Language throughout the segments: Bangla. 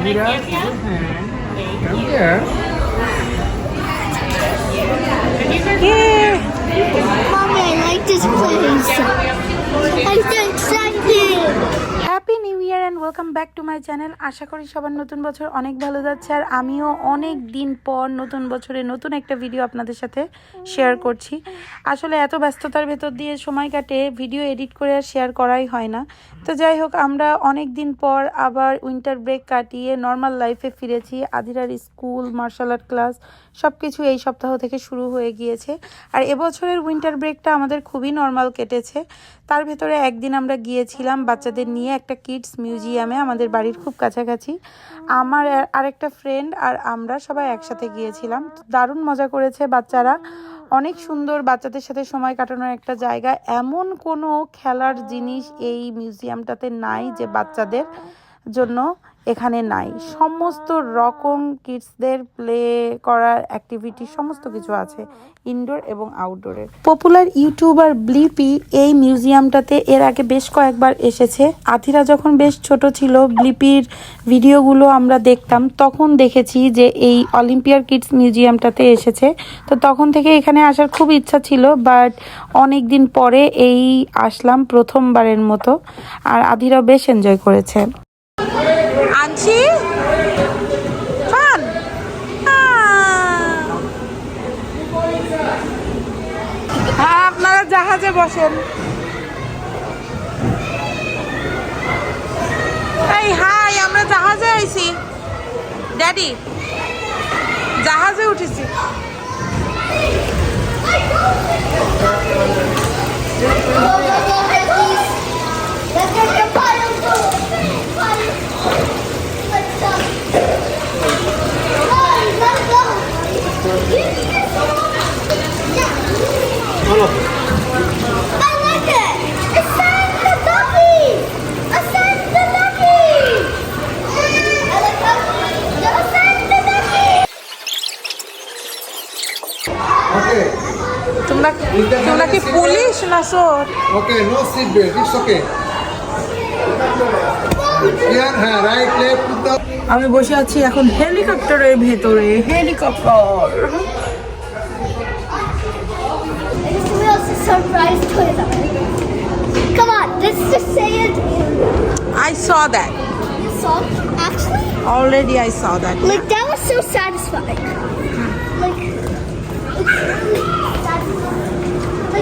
Mira, come here. Mommy, I like this place. I'm so excited. Happy new year and welcome back to my channel আশা করি সবার নতুন বছর অনেক ভালো যাচ্ছে আর আমিও অনেক দিন পর নতুন বছরে নতুন একটা ভিডিও আপনাদের সাথে শেয়ার করছি। আসলে এত ব্যস্ততার ভেতর দিয়ে সময় কাটে ভিডিও এডিট করে আর শেয়ার করাই হয় না। তো যাই হোক, আমরা অনেক দিন পর আবার উইন্টার ব্রেক কাটিয়ে নর্মাল লাইফে ফিরেছি। আধিরার স্কুল মার্শাল আর্ট ক্লাস সব কিছু এই সপ্তাহ থেকে শুরু হয়ে গিয়েছে। আর এবছরের উইন্টার ব্রেকটা আমাদের খুবই নর্মাল কেটেছে। তার ভেতরে একদিন আমরা গিয়েছিলাম বাচ্চাদের নিয়ে একটা কিডস মিউজিয়ামে আমাদের বাড়ির খুব কাছাকাছি। আমার আর- আরেকটা ফ্রেন্ড আর আমরা সবাই একসাথে গিয়েছিলাম। দারুণ মজা করেছে বাচ্চারা। অনেক সুন্দর বাচ্চাদের সাথে সময় কাটানোর একটা জায়গা। এমন কোনো খেলার জিনিস এই মিউজিয়ামটাতে নাই যে বাচ্চাদের জন্য। এখানে নাই। সমস্ত রকম কিডসদের প্লে করার অ্যাক্টিভিটি সমস্ত কিছু আছে ইনডোর এবং আউটডোরের পপুলার ইউটিউবার ব্লিপি এই মিউজিয়ামটাতে এর আগে বেশ কয়েকবার এসেছে। আথিরা যখন বেশ ছোট ছিল ব্লিপির ভিডিওগুলো আমরা দেখতাম, তখন দেখেছি যে এই অলিম্পিয়ার কিডস মিউজিয়ামটাতে এসেছে। তো তখন থেকে এখানে আসার খুব ইচ্ছা ছিল বাট অনেক দিন পরে এই আসলাম প্রথমবারের মতো, আর আধিরাও বেশ এনজয় করেছে। ফান হ্যাঁ আপনারা জাহাজে বসেন। এই হাই আমরা জাহাজে আইছি। ড্যাডি জাহাজে উঠেছি। তোমরা তোমরা পুলিশ না চোর okay, no seat belt, it's okay. হ্যাঁ, right, left, আমি বসে আছি এখন হেলিকপ্টারের ভেতরে helicopter I. Come on, let's just say it. I saw that You saw actually? Already I saw that Like that was so satisfying. Like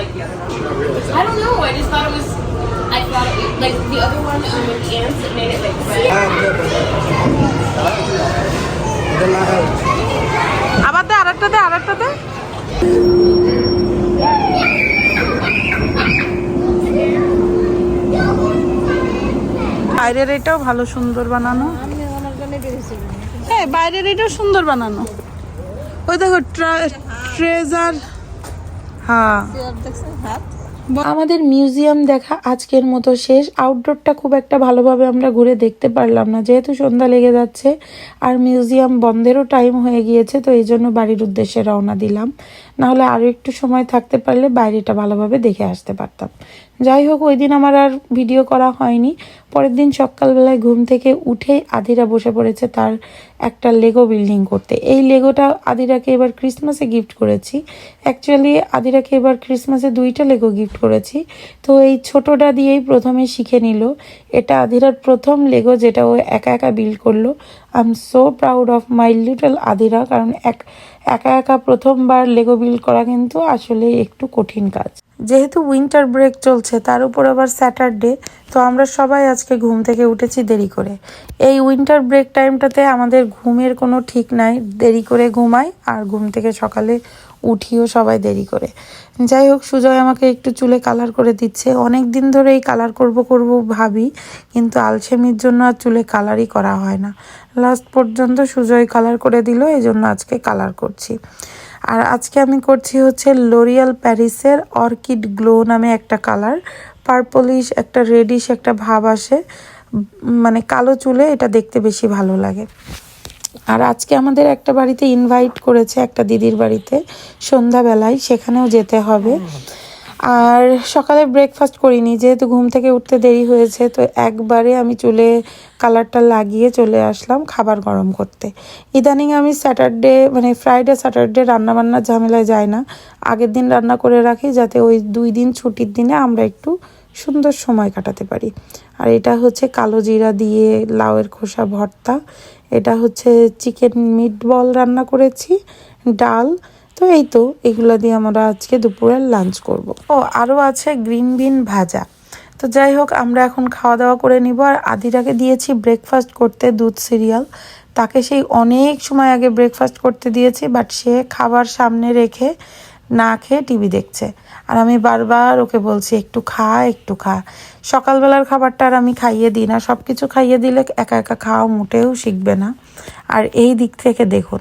like the other one. I don't know. I just thought it was. I thought it was like the other one um, with the ants that made it like red. আবার দে আরেকটা দে আরেকটা দে বাইরের এটাও ভালো সুন্দর বানানো হ্যাঁ বাইরের এটাও সুন্দর বানানো ওই দেখো ট্রেজার হ্যাঁ। আমাদের মিউজিয়াম দেখা আজকের মতো শেষ। আউটডোরটা খুব একটা ভালোভাবে আমরা ঘুরে দেখতে পারলাম না। যেহেতু সন্ধ্যা লেগে যাচ্ছে আর মিউজিয়াম বন্ধেরও টাইম হয়ে গিয়েছে তো এই জন্য বাড়ির উদ্দেশ্যে রওনা দিলাম। নাহলে আরও একটু সময় থাকতে পারলে বাইরেটা ভালোভাবে দেখে আসতে পারতাম। যাই হোক ওই দিন আমার আর ভিডিও করা হয়নি। পরের দিন সকালবেলায় ঘুম থেকে উঠেই আদিরা বসে পড়েছে তার একটা লেগো বিল্ডিং করতে। এই লেগোটা আদিরাকে এবার ক্রিসমাসে গিফট করেছি। অ্যাকচুয়ালি আদিরাকে এবার ক্রিসমাসে দুইটা লেগো গিফট করেছি। তো এই ছোটোটা দিয়েই প্রথমে শিখে নিল। এটা আদিরার প্রথম লেগো যেটা ও একা একা বিল্ড করল। I am so proud of my little Adira, কারণ এক, একা একা প্রথমবার লেগো বিল্ড করা কিন্তু আসলে একটু কঠিন কাজ। যেহেতু উইন্টার ব্রেক চলছে, তার উপর আবার স্যাটারডে তো আমরা সবাই আজকে ঘুম থেকে উঠেছি দেরি করে। এই উইন্টার ব্রেক টাইমটাতে আমাদের ঘুমের কোনো ঠিক নাই, দেরি করে ঘুমাই আর ঘুম থেকে সকালে উঠিও সবাই দেরি করে। যাই হোক, সুজয় আমাকে একটু চুলে কালার করে দিচ্ছে। অনেক দিন ধরে এই কালার করব করব ভাবি, কিন্তু আলসেমির জন্য আর চুলে কালারই করা হয় না। লাস্ট পর্যন্ত সুজয় কালার করে দিল এই জন্য আজকে কালার করছি। আর আজকে আমি করছি হচ্ছে লোরিয়াল প্যারিসের অর্কিড গ্লো নামে একটা কালার পার্পলিশ একটা রেডিশ একটা ভাব আসে। মানে কালো চুলে এটা দেখতে বেশি ভালো লাগে। আর আজকে আমাদের একটা বাড়িতে ইনভাইট করেছে একটা দিদির বাড়িতে। সন্ধ্যাবেলায় সেখানেও যেতে হবে। আর সকালে ব্রেকফাস্ট করিনি, যেহেতু ঘুম থেকে উঠতে দেরি হয়েছে, তো একবারে আমি চুলে কালারটা লাগিয়ে চলে আসলাম খাবার গরম করতে। ইদানিং আমি স্যাটারডে মানে ফ্রাইডে স্যাটারডে রান্নাবান্নার ঝামেলায় যাই না। আগের দিন রান্না করে রাখি যাতে ওই দুই দিন ছুটির দিনে আমরা একটু সুন্দর সময় কাটাতে পারি। আর এটা হচ্ছে কালো জিরা দিয়ে লাউয়ের খোসা ভর্তা। এটা হচ্ছে চিকেন মিট বল রান্না করেছি, ডাল তো এই তো, এগুলো দিয়ে আমরা আজকে দুপুরের লাঞ্চ করব। ও আরও আছে গ্রিন বিন ভাজা। তো যাই হোক, আমরা এখন খাওয়া দাওয়া করে নিব। আর আদিরাকে দিয়েছি ব্রেকফাস্ট করতে দুধ সিরিয়াল তাকে সেই অনেক সময় আগে ব্রেকফাস্ট করতে দিয়েছি বাট সে খাবার সামনে রেখে না খেয়ে টিভি দেখছে। আর আমি বারবার ওকে বলছি, একটু খা একটু খা। সকালবেলার খাবারটা আর আমি খাইয়ে দিই না। সব কিছু খাইয়ে দিলে একা একা খাওয়া মোটেও শিখবে না। আর এই দিক থেকে দেখুন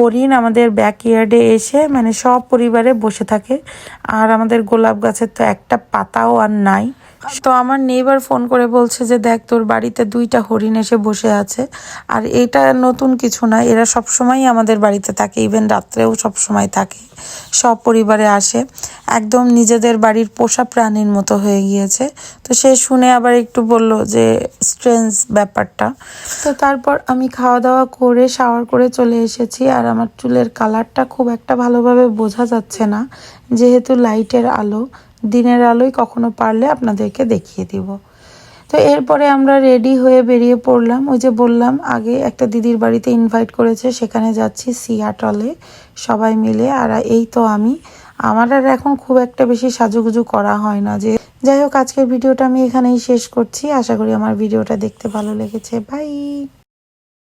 হরিণ আমাদের ব্যাকইয়ার্ডে এসে মানে সব পরিবারে বসে থাকে। আর আমাদের গোলাপ গাছের তো একটা পাতাও আর নাই। তো আমার নেইবার ফোন করে বলছে যে, দেখ, তোর বাড়িতে দুইটা হরিণ এসে বসে আছে। আর এটা নতুন কিছু না, এরা সব সময় আমাদের বাড়িতে থাকে ইভেন রাত্রেও সব সময় থাকে। সব পরিবারে আসে। একদম নিজেদের বাড়ির পোষা প্রাণীর মতো হয়ে গিয়েছে। তো সে শুনে আবার একটু বলল যে স্ট্রেঞ্জ ব্যাপারটা। তো তারপর আমি খাওয়া দাওয়া করে শাওয়ার করে চলে এসেছি। আর আমার চুলের কালারটা খুব একটা ভালোভাবে বোঝা যাচ্ছে না, যেহেতু লাইটের আলো। দিনের আলোয় কখনো পারলে আপনাদেরকে দেখিয়ে দিব। তো এরপরে আমরা রেডি হয়ে বেরিয়ে পড়লাম। ওই যে বললাম, আগে একটা দিদির বাড়িতে ইনভাইট করেছে, সেখানে যাচ্ছি সিয়াটলে সবাই মিলে, আর এই তো আমি। আমার আর এখন খুব একটা বেশি সাজুগুজু করা হয় না যে যাই হোক, আজকের ভিডিওটা আমি এখানেই শেষ করছি। আশা করি আমার ভিডিওটা দেখতে ভালো লেগেছে। বাই